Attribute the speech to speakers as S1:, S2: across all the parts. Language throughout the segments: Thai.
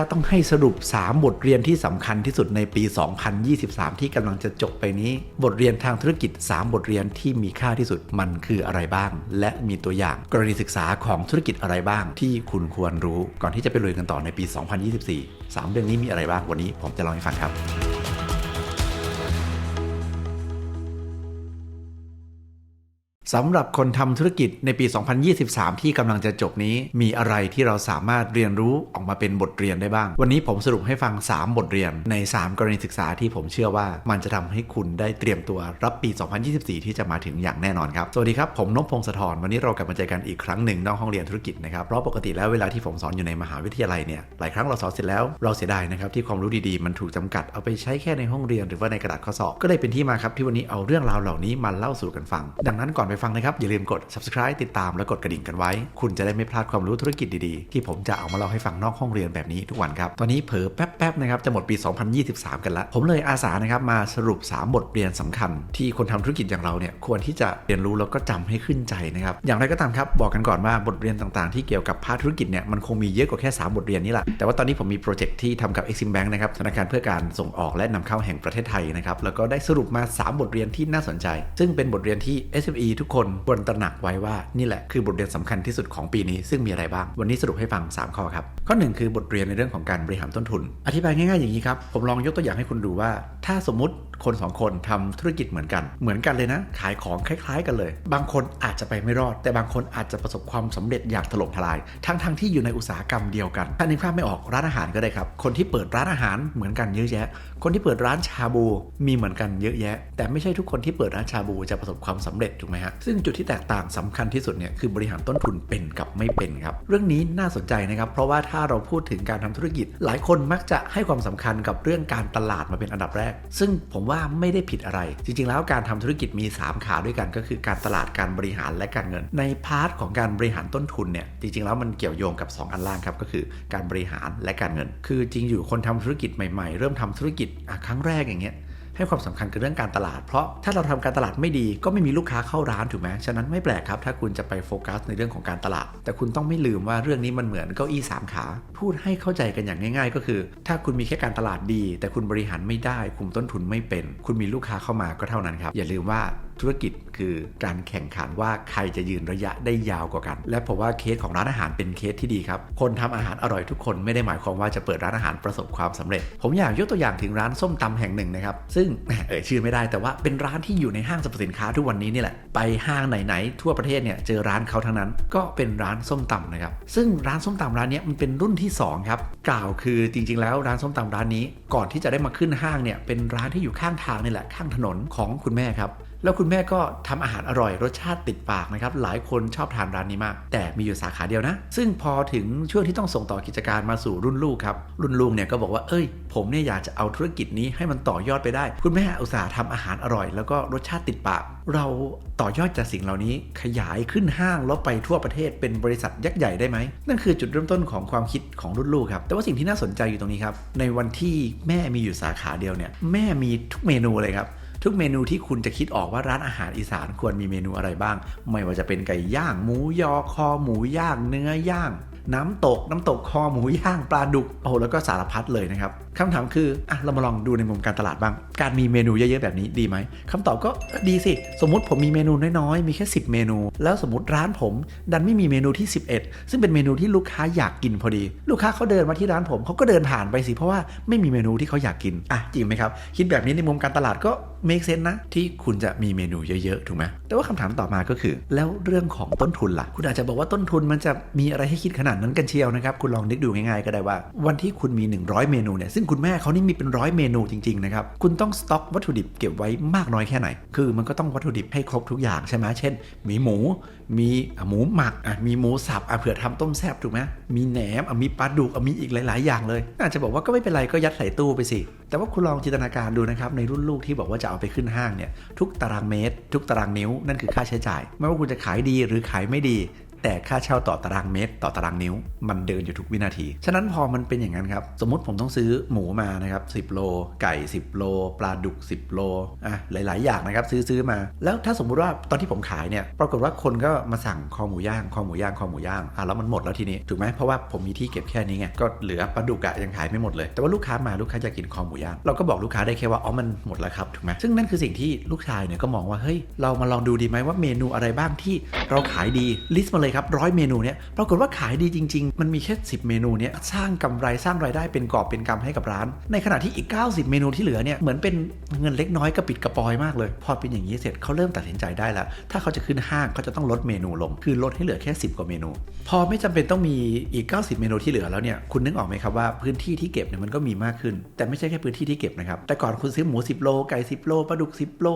S1: ถ้าต้องให้สรุป 3 บทเรียนที่สำคัญที่สุดในปี 2023 ที่กำลังจะจบไปนี้ บทเรียนทางธุรกิจ 3 บทเรียนที่มีค่าที่สุดมันคืออะไรบ้าง และมีตัวอย่างกรณีศึกษาของธุรกิจอะไรบ้าง ที่คุณควรรู้ก่อนที่จะไปลุยกันต่อในปี 2024 3 เรื่องนี้มีอะไรบ้างวันนี้ผมจะเล่าให้ฟังครับ สำหรับคนทำธุรกิจในปี 2023 ที่กำลังจะจบนี้ มีอะไรที่เราสามารถเรียนรู้ออกมาเป็นบทเรียนได้บ้าง วันนี้ผมสรุปให้ฟัง 3 บทเรียนใน 3 กรณีศึกษาที่ผมเชื่อว่า มันจะทำให้คุณได้เตรียมตัวรับปี 2024 ที่จะมาถึงอย่างแน่นอนครับ สวัสดีครับผมนพพงศธรวันนี้เรากลับมาเจอกันอีกครั้งหนึ่งนอกห้องเรียนธุรกิจนะครับเพราะปกติแล้วเวลาที่ผมสอนอยู่ในมหาวิทยาลัยเนี่ยหลายครั้งเราสอนเสร็จแล้วเราเสียดายนะครับที่ความรู้ดีๆมันถูกจำกัดเอาไปใช้แค่ในห้องเรียนหรือว่าในกระดาษข้อสอบก็เลยเป็นที่มาครับที่วันนี้เอาเรื่องราวเหล่านี้มาเล่าสู่กันฟัง ดังนั้นก่อนไปฟังนะครับ อย่าลืมกด subscribe ติดตามและกดกระดิ่งกันไว้ คุณจะได้ไม่พลาดความรู้ธุรกิจดีๆ ที่ผมจะเอามาเล่าให้ฟังนอกห้องเรียนแบบนี้ทุกวันครับ ตอนนี้เผลอแป๊บๆนะครับจะหมดปี 2023 กันแล้วผมเลยอาสานะครับมาสรุป 3 บทเรียนสำคัญ ที่คนทำธุรกิจอย่างเราเนี่ยควรที่จะเรียนรู้แล้วก็จำให้ขึ้นใจนะครับ อย่างไรก็ตามครับบอกกันก่อนว่าบทเรียนต่างๆ ที่เกี่ยวกับภาคธุรกิจเนี่ยมันคงมีเยอะกว่าแค่ 3 บทเรียนนี้แหละ แต่ว่าตอนนี้ผมมีโปรเจกต์ที่ทำกับ Exim Bank นะครับธนาคารเพื่อการส่งออกและนำเข้าแห่งประเทศไทยนะครับแล้วก็ได้สรุปมา 3 บทเรียนที่น่าสนใจ ซึ่งเป็นบทเรียนที่ SME ทุกคนควรตระหนักไว้ว่านี่แหละคือบทเรียนสำคัญที่สุดของปีนี้ซึ่งมีอะไรบ้าง วันนี้สรุปให้ฟัง 3 ข้อครับ ข้อ 1 คือบทเรียนในเรื่องของการบริหารต้นทุน อธิบายง่ายๆอย่างนี้ครับ ผมลองยกตัวอย่างให้คุณดูว่า ถ้าสมมติคนสองคนทำธุรกิจเหมือนกัน เหมือนกันเลยนะ ขายของคล้าย ๆ กันเลย บางคนอาจจะไปไม่รอด แต่บางคนอาจจะประสบความสำเร็จอย่างถล่มทลาย ทั้งๆที่อยู่ในอุตสาหกรรมเดียวกันถ้านึกภาพไม่ออกร้านอาหารก็ได้ครับ คนที่เปิดร้านอาหารเหมือนกันเยอะแยะ คนที่เปิดร้านชาบูมีเหมือนกันเยอะแยะ แต่ไม่ใช่ทุกคนที่เปิดร้านชาบูจะประสบความสำเร็จถูกไหมฮะซึ่งจุดที่แตกต่างสำคัญที่สุดเนี่ยคือบริหารต้นทุนเป็นกับไม่เป็นครับ เรื่องนี้น่าสนใจนะครับ เพราะว่าถ้าเราพูดถึงการทำธุรกิจ หลายคนมักจะให้ความสำคัญกับเรื่องการตลาดมาเป็นอันดับแรก ซึ่งผมว่าไม่ได้ผิดอะไร จริง ๆ แล้วการทำธุรกิจมี 3 ขาด้วยกันก็คือการตลาดการบริหารและการเงิน ในพาร์ทของการบริหารต้นทุนเนี่ยจริง ๆ แล้วมันเกี่ยวโยงกับ 2 อันล่างครับก็คือการบริหารและการเงิน คือจริงอยู่คนทำธุรกิจใหม่ ๆ เริ่มทำธุรกิจครั้งแรกอย่างเงี้ย ให้ความสำคัญกับเรื่องการตลาด เพราะถ้าเราทำการตลาดไม่ดีก็ไม่มีลูกค้าเข้าร้านถูกไหมฉะนั้นไม่แปลกครับถ้าคุณจะไปโฟกัสในเรื่องของการตลาด แต่คุณต้องไม่ลืมว่าเรื่องนี้มันเหมือนเก้าอี้สามขา พูดให้เข้าใจกันอย่างง่าย ๆ ก็คือ ถ้าคุณมีแค่การตลาดดี แต่คุณบริหารไม่ได้คุมต้นทุนไม่เป็น คุณมีลูกค้าเข้ามาก็เท่านั้นครับอย่าลืมว่า ธุรกิจคือการแข่งขันว่าใครจะยืนระยะได้ยาวกว่ากัน และผมว่าเคสของร้านอาหารเป็นเคสที่ดีครับ คนทำอาหารอร่อยทุกคนไม่ได้หมายความว่าจะเปิดร้านอาหารประสบความสำเร็จ ผมอยากยกตัวอย่างถึงร้านส้มตำแห่งหนึ่งนะครับ ซึ่งเอ่ยชื่อไม่ได้แต่ว่าเป็นร้านที่อยู่ในห้างสรรพสินค้าทุกวันนี้นี่แหละ ไปห้างไหนๆทั่วประเทศเนี่ยเจอร้านเขาทั้งนั้น ก็เป็นร้านส้มตำนะครับ ซึ่งร้านส้มตำร้านนี้มันเป็นรุ่นที่สองครับ กล่าวคือจริงๆ แล้วร้านส้มตำร้านนี้ ก่อนที่จะได้มาขึ้นห้างเนี่ยเป็นร้านที่อยู่ข้างทางนี่แหละข้างถนนของคุณแม่ครับแล้วคุณแม่ก็ทำอาหารอร่อยรสชาติติดปากนะครับ หลายคนชอบทานร้านนี้มาก แต่มีอยู่สาขาเดียวนะ ซึ่งพอถึงช่วงที่ต้องส่งต่อกิจการมาสู่รุ่นลูกครับ รุ่นลูกเนี่ยก็บอกว่า เอ้ย ผมเนี่ยอยากจะเอาธุรกิจนี้ให้มันต่อยอดไปได้ คุณแม่อุตส่าห์ทำอาหารอร่อย แล้วก็รสชาติติดปาก เราต่อยอดจากสิ่งเหล่านี้ขยายขึ้นห้างแล้วไปทั่วประเทศเป็นบริษัทยักษ์ใหญ่ได้ไหม นั่นคือจุดเริ่มต้นของความคิดของรุ่นลูกครับ แต่ว่าสิ่งที่น่าสนใจอยู่ตรงนี้ครับ ในวันที่แม่มีอยู่สาขาเดียวเนี่ย แม่มีทุกเมนูเลยครับ ทุกเมนูที่คุณจะคิดออกว่าร้านอาหารอีสานควรมีเมนูอะไรบ้าง ไม่ว่าจะเป็นไก่ย่างหมูยอคอหมูย่างเนื้อย่าง น้ำตกน้ำตกคอหมูย่างปลาดุกโอ้แล้วก็สารพัดเลยนะครับ คำถามคืออะเรามาลองดูในมุมการตลาดบ้าง การมีเมนูเยอะๆแบบนี้ดีไหมคำตอบก็ดีสิ สมมติผมมีเมนูน้อยๆ มีแค่ 10 เมนู แล้วสมมติร้านผม ดันไม่มีเมนูที่ 11 ซึ่งเป็นเมนูที่ลูกค้าอยากกินพอดี ลูกค้าเขาเดินมาที่ร้านผมเขาก็เดินผ่านไปสิ เพราะว่าไม่มีเมนูที่เขาอยากกินอะจริงไหมครับ คิดแบบนี้ในมุมการตลาดก็ make sense นะ ที่คุณจะมีเมนูเยอะๆ ถูกไหมแต่ว่าคำถามต่อมาก็คือ แล้วเรื่องของต้นทุนล่ะ คุณอาจจะบอกว่าต้นทุนมันจะมีอะไรให้คิดขนาดนั้นกันเชียวนะครับคุณลองนึกดูง่ายๆก็ได้ว่า วันที่คุณมี 100 เมนูเนี่ยซึ่งคุณแม่เขานี่มีเป็นร้อยเมนูจริงๆนะครับ คุณต้องสต็อกวัตถุดิบเก็บไว้มากน้อยแค่ไหน คือมันก็ต้องวัตถุดิบให้ครบทุกอย่างใช่ไหมเช่น มีหมู มีหมูหมักอะมีหมูสับอะเผื่อทำต้มแซ่บถูกไหมมีแหนมอะมีปลาดุกอะมีอีกหลาย ๆ อย่างเลย อาจจะบอกว่าก็ไม่เป็นไรก็ยัดใส่ตู้ไปสิ แต่ว่าคุณลองจินตนาการดูนะครับในรุ่นลูกที่บอกว่าจะเอาไปขึ้นห้างเนี่ยทุกตารางเมตร ทุกตารางนิ้วนั่นคือค่าใช้จ่าย ไม่ว่าคุณจะขายดีหรือขายไม่ดี แต่ค่าเช่าต่อตารางเมตร ต่อตารางนิ้ว มันเดินอยู่ทุกวินาที ฉะนั้นพอมันเป็นอย่างนั้นครับ สมมติผมต้องซื้อหมูมานะครับ 10 โล ไก่ 10 โล ปลาดุก 10 โล อะ หลาย ๆ อย่างนะครับ ซื้อซื้อมา แล้วถ้าสมมุติว่าตอนที่ผมขายเนี่ย ปรากฏว่าคนก็มาสั่งคอหมูย่าง คอหมูย่าง คอหมูย่าง อะ แล้วมันหมดแล้วทีนี้ ถูกไหมเพราะว่าผมมีที่เก็บแค่นี้ไง ก็เหลือปลาดุกอะยังขายไม่หมดเลย แต่ว่าลูกค้ามา ลูกค้าจะกินคอหมูย่าง เราก็บอกลูกค้าได้แค่ว่า อ๋อ มันหมดแล้วครับ ถูกไหมซึ่งนั่นคือสิ่งที่ลูกชายเนี่ยก็มองว่า เฮ้ย เรามาลองดูดีไหมว่าเมนูอะไรบ้างที่เราขายดีลิสต์มาเลยครับร้อยเมนูเนี่ยปรากฏว่าขายดีจริง ๆ มันมีแค่ 10 เมนูเนี่ยสร้างกำไรสร้างรายได้เป็นกอบเป็นกำให้กับร้าน ในขณะที่อีก 90 เมนูที่เหลือเนี่ยเหมือนเป็นเงินเล็กน้อยกระปิดกระปอยมากเลย พอเป็นอย่างนี้เสร็จเขาเริ่มตัดสินใจได้แล้ว ถ้าเขาจะขึ้นห้างเขาจะต้องลดเมนูลง คือลดให้เหลือแค่ 10 กว่าเมนู พอไม่จำเป็นต้องมีอีก 90 เมนูที่เหลือแล้วเนี่ยคุณนึกออกไหมครับว่าพื้นที่ที่เก็บเนี่ยมันก็มีมากขึ้น แต่ไม่ใช่แค่พื้นที่ที่เก็บนะครับแต่ก่อนคุณซื้อหมู 10 โลไก่ 10 โลปลาดุก 10 โล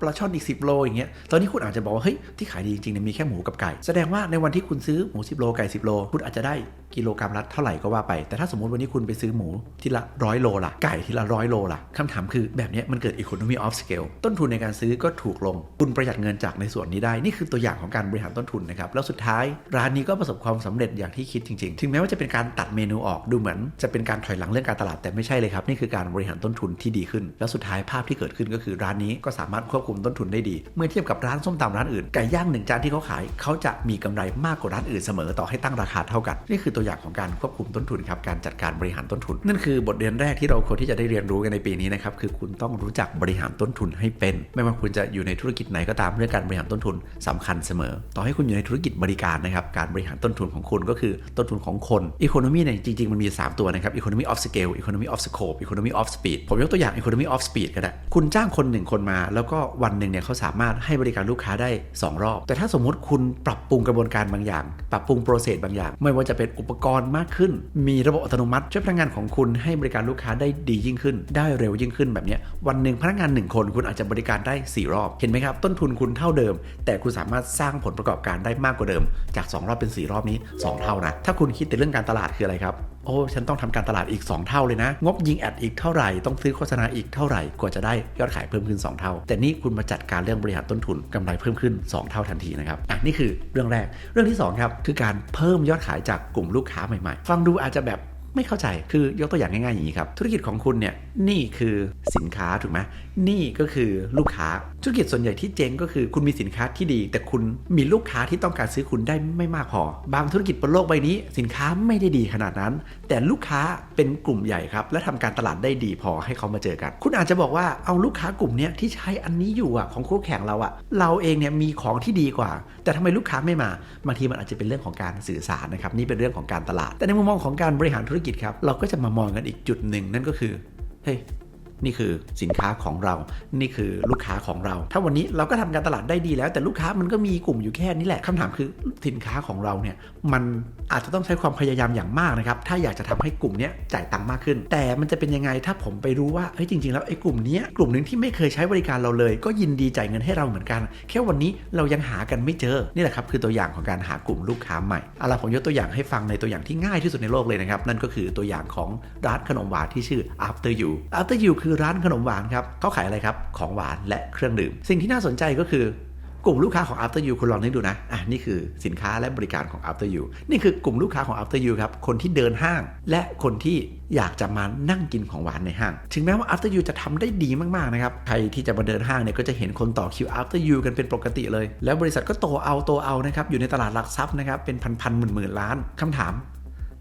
S1: ปลาช่อนอีก 10 โลอย่างเงี้ยตอนนี้คุณอาจจะบอกว่าเฮ้ยที่ขายดีจริงๆเนี่ยมีแค่หมูกับไก่ แสดงว่าในในวันที่คุณซื้อหมู 10 โลไก่ 10 โล คุณอาจจะได้กิโลกรัมละเท่าไหร่ก็ว่าไป แต่ถ้าสมมติวันนี้คุณไปซื้อหมูทีละร้อยโลล่ะไก่ทีละร้อยโลล่ะคำถามคือแบบนี้มันเกิด economy of scale ต้นทุนในการซื้อก็ถูกลง คุณประหยัดเงินจากในส่วนนี้ได้ นี่คือตัวอย่างของการบริหารต้นทุนนะครับ แล้วสุดท้ายร้านนี้ก็ประสบความสำเร็จอย่างที่คิดจริง ๆ ถึงแม้ว่าจะเป็นการตัดเมนูออกดูเหมือน จะเป็นการถอยหลังเรื่องการตลาดแต่ไม่ใช่เลยครับ นี่คือการบริหารต้นทุนที่ดีขึ้น แล้วสุดท้ายภาพที่เกิดขึ้นก็คือร้านนี้ก็สามารถควบคุมต้นทุนได้ดี เมื่อเทียบกับร้านส้มตำร้านอื่นไก่ย่างหนึ่งจานที่เขาขายเขาจะมีกำไรมากกว่าร้านอื่นเสมอต่อให้ตั้งราคาเท่ากัน นี่คือตัวอย่างของการควบคุมต้นทุนครับการจัดการบริหารต้นทุน นั่นคือบทเรียนแรกที่เราควรที่จะได้เรียนรู้กันในปีนี้นะครับคือคุณต้องรู้จักบริหารต้นทุนให้เป็น ไม่ว่าคุณจะอยู่ในธุรกิจไหนก็ตามเรื่องการบริหารต้นทุนสำคัญเสมอ ต่อให้คุณอยู่ในธุรกิจบริการนะครับการบริหารต้นทุนของคุณก็คือต้นทุนของคนอีโคโนมีเนี่ยจริงๆมันมี 3 ตัวนะครับ economy of scale economy of scope economy of speed ผมยกตัวอย่าง economy of speed ก็ได้คุณจ้างคนหนึ่งคนมา แล้วก็วันหนึ่งเนี่ยเขาสามารถให้บริการลูกค้าได้ 2 รอบ แต่ถ้าสมมุติคุณปรับปรุงกระบวนการบางอย่าง ปรับปรุงโปรเซสบางอย่าง ไม่ว่าจะเป็นอุปกรณ์มากขึ้น มีระบบอัตโนมัติช่วยพนักงานของคุณให้บริการลูกค้าได้ดียิ่งขึ้น ได้เร็วยิ่งขึ้นแบบนี้วันหนึ่งพนักงานหนึ่งคนคุณอาจจะบริการได้ 4 รอบ เห็นไหมครับ ต้นทุนคุณเท่าเดิม แต่คุณสามารถสร้างผลประกอบการได้มากกว่าเดิม จาก 2 รอบเป็น 4 รอบนี้ 2 เท่านะถ้าคุณคิดแต่เรื่องการตลาดคืออะไรครับ โอ้ฉันต้องทำการตลาดอีก 2 เท่าเลยนะ งบยิงแอดอีกเท่าไหร่ ต้องซื้อโฆษณาอีกเท่าไหร่ กว่าจะได้ยอดขายเพิ่มขึ้น 2 เท่า แต่นี่คุณมาจัดการเรื่องบริหารต้นทุนกำไรเพิ่มขึ้น 2 เท่าทันทีนะครับ อะนี่คือเรื่องแรก เรื่องที่2ครับคือการเพิ่มยอดขายจากกลุ่มลูกค้าใหม่ๆ ฟังดูอาจจะแบบไม่เข้าใจ คือยกตัวอย่างง่ายๆอย่างนี้ครับ ธุรกิจของคุณเนี่ย นี่คือสินค้าถูกไหม นี่ก็คือลูกค้าธุรกิจส่วนใหญ่ที่เจ๊งก็คือคุณมีสินค้าที่ดี แต่คุณมีลูกค้าที่ต้องการซื้อคุณได้ไม่มากพอ บางธุรกิจบนโลกใบนี้ สินค้าไม่ได้ดีขนาดนั้น แต่ลูกค้าเป็นกลุ่มใหญ่ครับ และทำการตลาดได้ดีพอให้เขามาเจอกัน คุณอาจจะบอกว่าเอาลูกค้ากลุ่มนี้ที่ใช้อันนี้อยู่อะของคู่แข่งเราอะเราเองเนี่ยมีของที่ดีกว่า แต่ทำไมลูกค้าไม่มาบางทีมันอาจจะเป็นเรื่องของการสื่อสารนะครับนี่เป็นเรื่องของการตลาด แต่ในมุมมองของการบริหารธุรกิจครับเราก็จะมามองกันอีกจุดหนึ่งนั่นก็คือเฮ้ย นี่คือสินค้าของเรา นี่คือลูกค้าของเรา ถ้าวันนี้เราก็ทำการตลาดได้ดีแล้ว แต่ลูกค้ามันก็มีกลุ่มอยู่แค่นี้แหละคำถามคือสินค้าของเราเนี่ยมันอาจจะต้องใช้ความพยายามอย่างมากนะครับ ถ้าอยากจะทำให้กลุ่มนี้จ่ายตังค์มากขึ้น แต่มันจะเป็นยังไงถ้าผมไปรู้ว่าเฮ้ยจริง ๆ แล้วไอ้กลุ่มนี้กลุ่มหนึ่งที่ไม่เคยใช้บริการเราเลย ก็ยินดีจ่ายเงินให้เราเหมือนกัน แค่วันนี้เรายังหากันไม่เจอนี่แหละครับคือตัวอย่างของการหากลุ่มลูกค้าใหม่เอาล่ะผมยกตัวอย่างให้ฟังในตัวอย่างที่ง่ายที่สุดในโลกเลยนะครับนั่นก็คือตัวอย่างของร้านขนมหวานที่ชื่อ After You After You คือร้านขนมหวานครับเขาขายอะไรครับของหวานและเครื่องดื่ม สิ่งที่น่าสนใจก็คือกลุ่มลูกค้าของ After You คุณลองนึกดูนะ อะนี่คือสินค้าและบริการของ After You นี่คือกลุ่มลูกค้าของ After You ครับ คนที่เดินห้าง และคนที่อยากจะมานั่งกินของหวานในห้าง ถึงแม้ว่า After You จะทำได้ดีมาก ๆ นะครับ ใครที่จะมาเดินห้างเนี่ยก็จะเห็นคนต่อคิว After You กันเป็นปกติเลย แล้วบริษัทก็โตเอาโตเอานะครับ อยู่ในตลาดหลักทรัพย์นะครับ เป็นพันๆหมื่นๆล้านคำถาม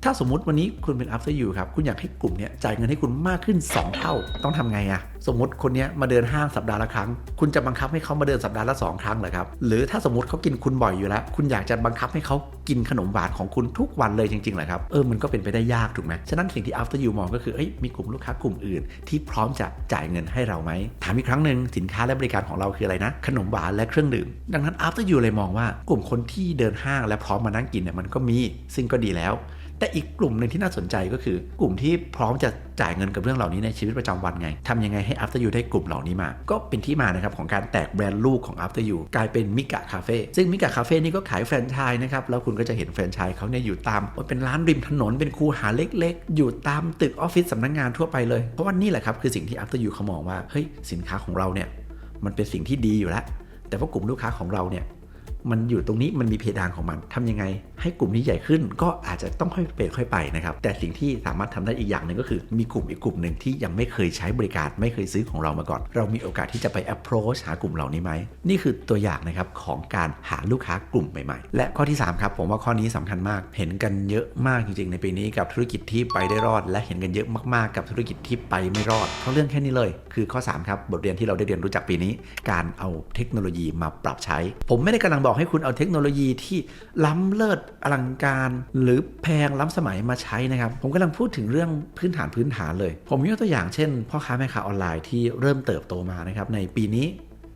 S1: ถ้าสมมุติวันนี้คุณเป็น after you ครับ คุณอยากให้กลุ่มเนี้ยจ่ายเงินให้คุณมากขึ้น 2 เท่า ต้องทำไงอะสมมติคนเนี้ยมาเดินห้างสัปดาห์ละครั้ง คุณจะบังคับให้เขามาเดินสัปดาห์ละ2ครั้งเหรอครับ หรือถ้าสมมติเขากินคุณบ่อยอยู่แล้ว คุณอยากจะบังคับให้เขากินขนมหวานของคุณทุกวันเลยจริงๆเหรอครับ เออ มันก็เป็นไปได้ยากถูกไหมฉะนั้นสิ่งที่ after you มองก็คือ เอ้ย มีกลุ่มลูกค้ากลุ่มอื่น ที่พร้อมจะจ่ายเงินให้เราไหม ถามอีกครั้งหนึ่งสินค้าและบริการของเราคืออะไรนะ ขนมหวานและเครื่องดื่ม ดังนั้น after you เลยมองว่ากลุ่มคนที่เดินห้างและพร้อมมานั่งกินเนี่ยมันก็มีซึ่งก็ดีแล้ว แต่อีกกลุ่มหนึ่งที่น่าสนใจก็คือกลุ่มที่พร้อมจะจ่ายเงินกับเรื่องเหล่านี้ในชีวิตประจำวันไงทำยังไงให้ After You ได้กลุ่มเหล่านี้มา ก็เป็นที่มานะครับของการแตกแบรนด์ลูกของ After You กลายเป็นมิกะคาเฟ่ซึ่งมิกะคาเฟ่นี่ก็ขายแฟรนไชส์นะครับ แล้วคุณก็จะเห็นแฟรนไชส์เขาเนี่ยอยู่ตามเป็นร้านริมถนนเป็นคูหาเล็กๆ อยู่ตามตึกออฟฟิศสำนักงงานทั่วไปเลย เพราะว่านี่แหละครับคือสิ่งที่ After You เขามองว่าเฮ้ยสินค้าของเราเนี่ยมันเป็นสิ่งที่ดีอยู่แล้วแต่ว่ากลุ่มลูกค้าของเราเนี่ย มันอยู่ตรงนี้มันมีเพดานของมันทำยังไง ให้กลุ่มนี้ใหญ่ขึ้น ก็อาจจะต้องค่อยเป็นค่อยไปนะครับแต่สิ่งที่สามารถทำได้อีกอย่างหนึ่งก็คือ มีกลุ่มอีกกลุ่มหนึ่งที่ยังไม่เคยใช้บริการไม่เคยซื้อของเรามาก่อน เรามีโอกาสที่จะไป approach หากลุ่มเหล่านี้ไหมนี่คือตัวอย่างนะครับของการหาลูกค้ากลุ่มใหม่ๆ และข้อที่สามครับ ผมว่าข้อนี้สำคัญมาก เห็นกันเยอะมากจริงๆ ในปีนี้กับธุรกิจที่ไปได้รอด และเห็นกันเยอะมากๆ กับธุรกิจที่ไปไม่รอดเพราะเรื่องแค่นี้เลย คือข้อ3ครับบทเรียนที่เราได้เรียนรู้จากปีนี้ การเอาเทคโนโลยีมาปรับใช้ ผมไม่ได้กำลังบอกให้คุณเอาเทคโนโลยีที่ล้ำเลิศอลังการ หรือแพงล้ำสมัยมาใช้นะครับ ผมกำลังพูดถึงเรื่องพื้นฐานพื้นฐานเลย ผมยกตัวอย่างเช่น พ่อค้าแม่ค้าออนไลน์ที่เริ่มเติบโตมานะครับในปีนี้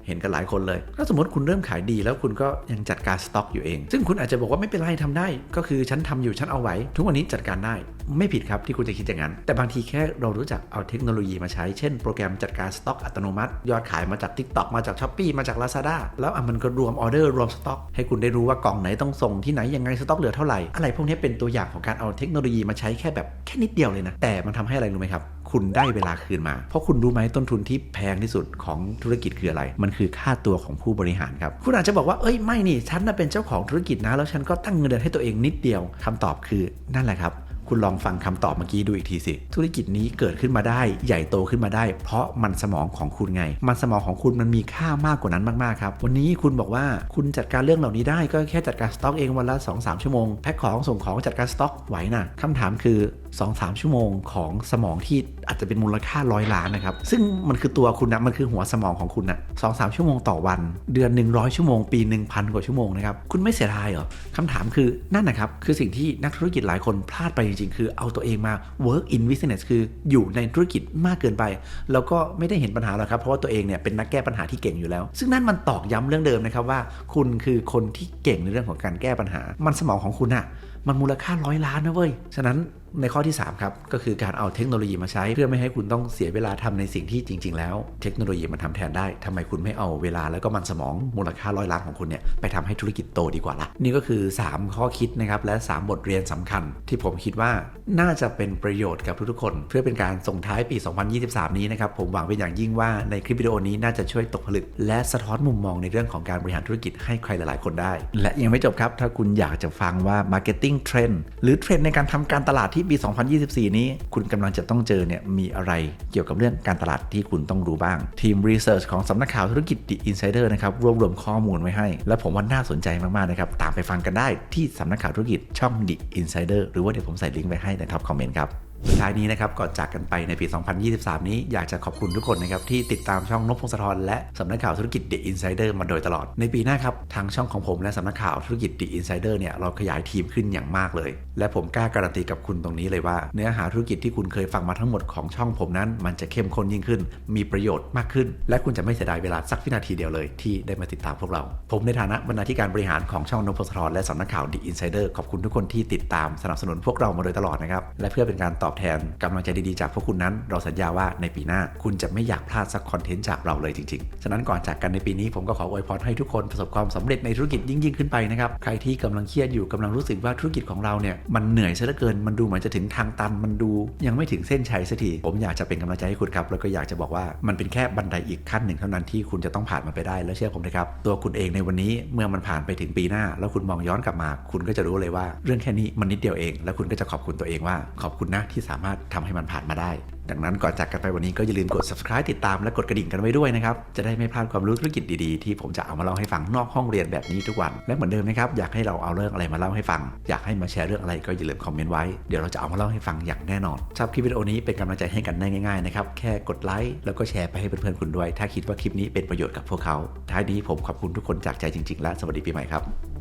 S1: เห็นกันหลายคนเลย ถ้าสมมติคุณเริ่มขายดีแล้วคุณก็ยังจัดการสต็อกอยู่เอง ซึ่งคุณอาจจะบอกว่าไม่เป็นไรทำได้ ก็คือฉันทำอยู่ฉันเอาไว้ ทุกวันนี้จัดการได้ ไม่ผิดครับที่คุณจะคิดอย่างนั้น แต่บางทีแค่เรารู้จักเอาเทคโนโลยีมาใช้ เช่นโปรแกรมจัดการสต็อกอัตโนมัติ ยอดขายมาจาก TikTok มาจาก s h อ p e e มาจาก Lazada แล้วมันก็รวมออเดอร์รวมสต็อกให้คุณได้รู้ว่ากล่องไหนต้องส่งที่ไหนยังไงสต็อกเหลือเท่าไหร่อะไรพวกนี้เป็นตัวอย่างของการเอาเทคโนโลยีมาใช้แค่แบบแค่นิดเดียวเลยนะแต่มันทำให้อะไรรู้ไหมครับ คุณได้เวลาคืนมา เพราะคุณรู้ไหมต้นทุนที่แพงที่สุดของธุรกิจคืออะไร มันคือค่าตัวของผู้บริหารครับ คุณอาจจะบอกว่าเอ้ยไม่นี่ฉันน่ะเป็นเจ้าของธุรกิจนะ แล้วฉันก็ตั้งเงินเดือนให้ตัวเองนิดเดียวคำตอบคือนั่นแหละครับ คุณลองฟังคำตอบเมื่อกี้ดูอีกทีสิ ธุรกิจนี้เกิดขึ้นมาได้ ใหญ่โตขึ้นมาได้ เพราะมันสมองของคุณไง มันสมองของคุณมันมีค่ามากกว่านั้นมากๆครับ วันนี้คุณบอกว่าคุณจัดการเรื่องเหล่านี้ได้ก็แค่จัดการสต็อกเองวันละ 2-3 ชั่วโมง แพ็คของส่งของจัดการสต็อกไหวนะคำถามคือ 2-3 ชั่วโมงของสมองที่อาจจะเป็นมูลค่าร้อยล้านนะครับ ซึ่งมันคือตัวคุณนะ มันคือหัวสมองของคุณนะสองสามชั่วโมงต่อวัน เดือน 100 ชั่วโมง ปี1พันกว่าชั่วโมงนะครับ คุณไม่เสียดายเหรอคำถามคือนั่นนะครับ คือสิ่งที่นักธุรกิจหลายคนพลาดไปจจริง ๆ คือเอาตัวเองมา work in business คืออยู่ในธุรกิจมากเกินไป แล้วก็ไม่ได้เห็นปัญหาหรอกครับ เพราะว่าตัวเองเนี่ยเป็นนักแก้ปัญหาที่เก่งอยู่แล้ว ซึ่งนั่นมันตอกย้ำเรื่องเดิมนะครับว่า คุณคือคนที่เก่งในเรื่องของการแก้ปัญหา มันสมองของคุณอะมันมูลค่าร้อยล้านนะเว้ยฉะนั้นในข้อที่ 3 ครับ ก็คือการเอาเทคโนโลยีมาใช้ เพื่อไม่ให้คุณต้องเสียเวลาทำในสิ่งที่จริง ๆ แล้ว เทคโนโลยีมันทำแทนได้ทำไมคุณไม่เอาเวลาแล้วก็มันสมองมูลค่าร้อยล้านของคุณเนี่ยไปทำให้ธุรกิจโตดีกว่าละ่ะนี่ก็คือ 3 ข้อคิดนะครับและ 3 บทเรียนสำคัญ ที่ผมคิดว่าน่าจะเป็นประโยชน์กับทุกๆคน เพื่อเป็นการส่งท้ายปี 2023 นี้นะครับผมหวังเป็นอย่างยิ่งว่าในคลิปวิดีโอนี้น่าจะช่วยตกผลึก และสะท้อนมุมมองในเรื่องของการบริหารธุรกิจให้ใครหลาย ๆ คนได้ และยังไม่จบครับ ถ้าคุณอยากจะฟังว่า Marketing Trend หรือเทรนด์ในการทำการตลาดที่ปี 2024 นี้คุณกำลังจะต้องเจอเนี่ยมีอะไรเกี่ยวกับเรื่องการตลาดที่คุณต้องรู้บ้าง ทีมรีเสิร์ชของสำนักข่าวธุรกิจ The Insider นะครับรวบรวมข้อมูลไว้ให้ และผมว่าน่าสนใจมาก ๆ นะครับ ตามไปฟังกันได้ที่สำนักข่าวธุรกิจช่อง The Insider หรือว่าเดี๋ยวผมใส่ลิงก์ไว้ให้ในท็อปคอมเมนต์ครับ สุดท้ายนี้นะครับก่อนจากกันไปในปี 2023 นี้อยากจะขอบคุณทุกคนนะครับที่ติดตามช่องนพพงศธรและสำนักข่าวธุรกิจ The Insider มาโดยตลอด ในปีหน้าครับทางช่องของผมและสำนักข่าวธุรกิจ The Insider เนี่ยเราขยายทีมขึ้นอย่างมากเลย และผมกล้าการันตีกับคุณตรงนี้เลยว่า เนื้อหาธุรกิจที่คุณเคยฟังมาทั้งหมดของช่องผมนั้น มันจะเข้มข้นยิ่งขึ้น มีประโยชน์มากขึ้น และคุณจะไม่เสียดายเวลาสักวินาทีเดียวเลยที่ได้มาติดตามพวกเรา ผมในฐานะบรรณาธิการบริหารของช่องนพพงศธรและสำนักข่าว The Insider ขอบคุณทุกคนที่ติดตามสนับสนุนพวกเรามาโดยตลอดนะครับและเพื่อเป็นการตอบแทนกำลังใจดีๆจากพวกคุณนั้น เราสัญญาว่าในปีหน้าคุณจะไม่อยากพลาดสักคอนเทนต์จากเราเลยจริงๆ ฉะนั้นก่อนจากกันในปีนี้ผมก็ขออวยพรให้ทุกคนประสบความสำเร็จในธุรกิจยิ่งๆขึ้นไปนะครับใครที่กำลังเครียดอยู่กำลังรู้สึกว่าธุรกิจของเราเนี่ยมันเหนื่อยซะเหลือเกินมันดูเหมือนจะถึงทางตันมันดูยังไม่ถึงเส้นชัยสักทีผมอยากจะเป็นกำลังใจให้คุณครับแล้วก็อยากจะบอกว่ามันเป็นแค่บันไดอีกขั้นหนึ่งเท่านั้นที่คุณจะต้องผ่านมันไปได้แล้วเชื่อผมนะครับตัวคุณเองในวันนี้เมื่อมันผ่านไปถึงปีหน้า แล้วคุณมองย้อนกลับมา คุณก็จะรู้เลยว่า เรื่องแค่นี้มันนิดเดียวเอง แล้วคุณก็จะขอบคุณตัวเองว่าขอบคุณนะทสามารถทำให้มันผ่านมาได้ ดังนั้นก่อนจากกันไปวันนี้ก็อย่าลืมกด subscribe ติดตามและกดกระดิ่งกันไว้ด้วยนะครับ จะได้ไม่พลาดความรู้ธุรกิจดีๆ ที่ผมจะเอามาเล่าให้ฟังนอกห้องเรียนแบบนี้ทุกวัน และเหมือนเดิมนะครับอยากให้เราเอาเรื่องอะไรมาเล่าให้ฟัง อยากให้มาแชร์เรื่องอะไรก็อย่าลืมคอมเมนต์ไว้ เดี๋ยวเราจะเอามาเล่าให้ฟังอย่างแน่นอนชอบคลิปวิดีโอนี้เป็นกำลังใจให้กันได้ง่ายๆนะครับแค่กดไลค์แล้วก็แชร์ไปให้เพื่อนๆคุณด้วย ถ้าคิดว่าคลิปนี้เป็นประโยชน์กับพวกเขาท้ายนี้ผมขอบคุณทุกคนจากใจจริง ๆ และสวัสดีปีใหม่ครับ